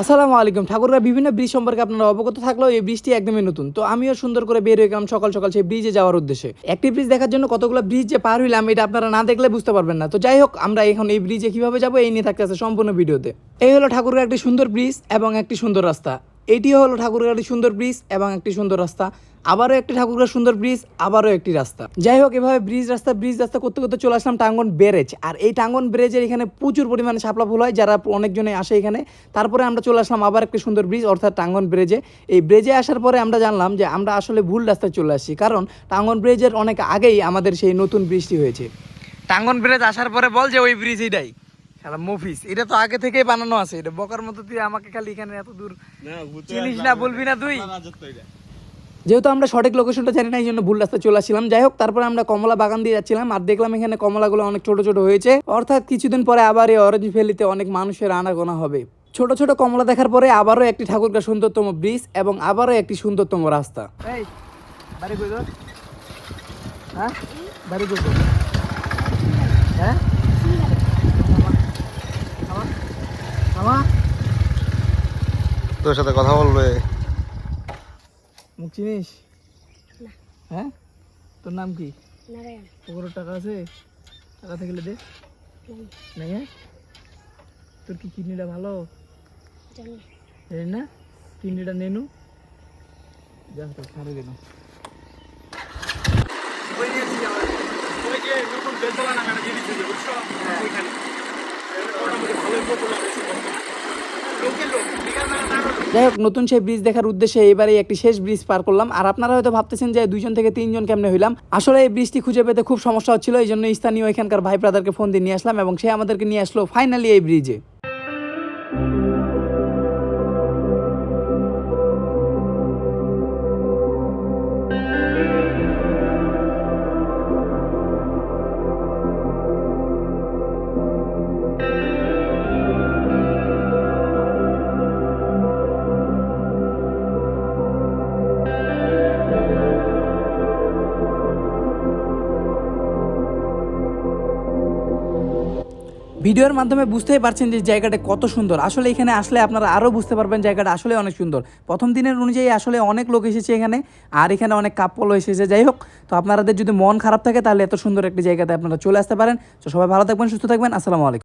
আসসালামু আলাইকুম। ঠাকুরগাঁ বিভিন্ন ব্রিজ সম্পর্কে আপনারা অবগত থাকলেও এই ব্রিজটি একদমই নতুন। তো আমিও সুন্দর করে বের হয়ে গেলাম সকাল সকাল সেই ব্রিজে যাওয়ার উদ্দেশ্যে। একটি ব্রিজ দেখার জন্য কতগুলো ব্রিজ যে পার হইলাম, এটা আপনারা না দেখলে বুঝতে পারবেন না। তো যাই হোক, আমরা এখন এই ব্রিজে কীভাবে যাব এই নিয়ে থাকতে আছে সম্পূর্ণ ভিডিওতে। এই হলো ঠাকুরগাঁ একটি সুন্দর ব্রিজ এবং একটি সুন্দর রাস্তা। এটিও হলো ঠাকুরগাঁ একটি সুন্দর ব্রিজ এবং একটি সুন্দর রাস্তা। আবারও একটি ঠাকুরগাঁ সুন্দর ব্রিজ, আবারও একটি রাস্তা। যাই হোক, এভাবে ব্রিজ রাস্তা ব্রিজ রাস্তা করতে করতে চলে আসলাম টাঙ্গন ব্যারেজ আর এই টাঙ্গন ব্যারেজের এখানে প্রচুর পরিমাণে শাপলা ফুল হয়। যারা অনেকজনে আসে এখানে, তারপরে আমরা চলে আসলাম আবার একটি সুন্দর ব্রিজ, অর্থাৎ টাঙ্গন ব্রিজে। এই ব্রিজে আসার পরে আমরা জানলাম যে আমরা আসলে ভুল রাস্তায় চলে আসছি, কারণ টাঙ্গন ব্রিজের অনেক আগেই আমাদের সেই নতুন ব্রিজটি হয়েছে। টাঙ্গন ব্রিজ আসার পরে বল যে ওই ব্রিজ খেলা মফিস এটা তো আগে থেকেই বানানো আছে। এটা বকার মতো তুই আমাকে খালি এখানে এত দূর চিনিস না বলবি না তুই? যেহেতু আমরা সঠিক লোকেশনটা জানি না এই জন্য ভুল রাস্তায় চলে আসছিলাম। যাই হোক তারপরে আমরা কমলা বাগান দিয়ে যাচ্ছিলাম আর দেখলাম এখানে কমলাগুলো অনেক ছোট ছোট হয়েছে। অর্থাৎ কিছুদিন পরে আবার এই অরেঞ্জ ভ্যালিতে অনেক মানুষের আনাগোনা হবে। ছোট ছোট কমলা দেখার পরে আবারও একটি ঠাকুরগাঁ সুন্দরতম ব্রিজ এবং আবারও একটি সুন্দরতম রাস্তা। এই বাড়ি কই তোর? হ্যাঁ? বাড়ি কই তোর? হ্যাঁ তোর সাথে কথা বলবে। মুখ চিনিস? হ্যাঁ? তোর নাম কি? নারায়ণ। পকেটে টাকা আছে? টাকা থাকলে দে। নেই হ্যাঁ? তোর কি কিডনিটা ভালো? জানি। না? কিডনিটা নেনু। যা তো ছাড়ে দিল যাই হোক, নতুন সেই ব্রিজ দেখার উদ্দেশ্যে এবারে একটি শেষ ব্রিজ পার করলাম। আর আপনারা হয়তো ভাবতেছেন যে দুইজন থেকে তিনজন কেমনে হইলাম? আসলে এই ব্রিজটি খুঁজে পেতে খুব সমস্যা হচ্ছিল, এই জন্য স্থানীয় এখানকার ভাই ব্রাদারকে ফোন দিয়ে নিয়ে আসলাম এবং সে আমাদেরকে নিয়ে আসলো ফাইনালি এই ব্রিজে ভিডিওর মাধ্যমে বুঝতেই পারছেন যে জায়গাটা কত সুন্দর। আসলে এখানে আসলে আপনারা আরও বুঝতে পারবেন জায়গাটা আসলে অনেক সুন্দর। প্রথম দিনের অনুযায়ী আসলে অনেক লোক এসেছে এখানে, আর এখানে অনেক কাপলও এসেছে। যাই হোক, তো আপনাদের যদি মন খারাপ থাকে তাহলে এত সুন্দর একটি জায়গাতে আপনারা চলে আসতে পারেন। তো সবাই ভালো থাকবেন, সুস্থ থাকবেন। আসসালামু আলাইকুম।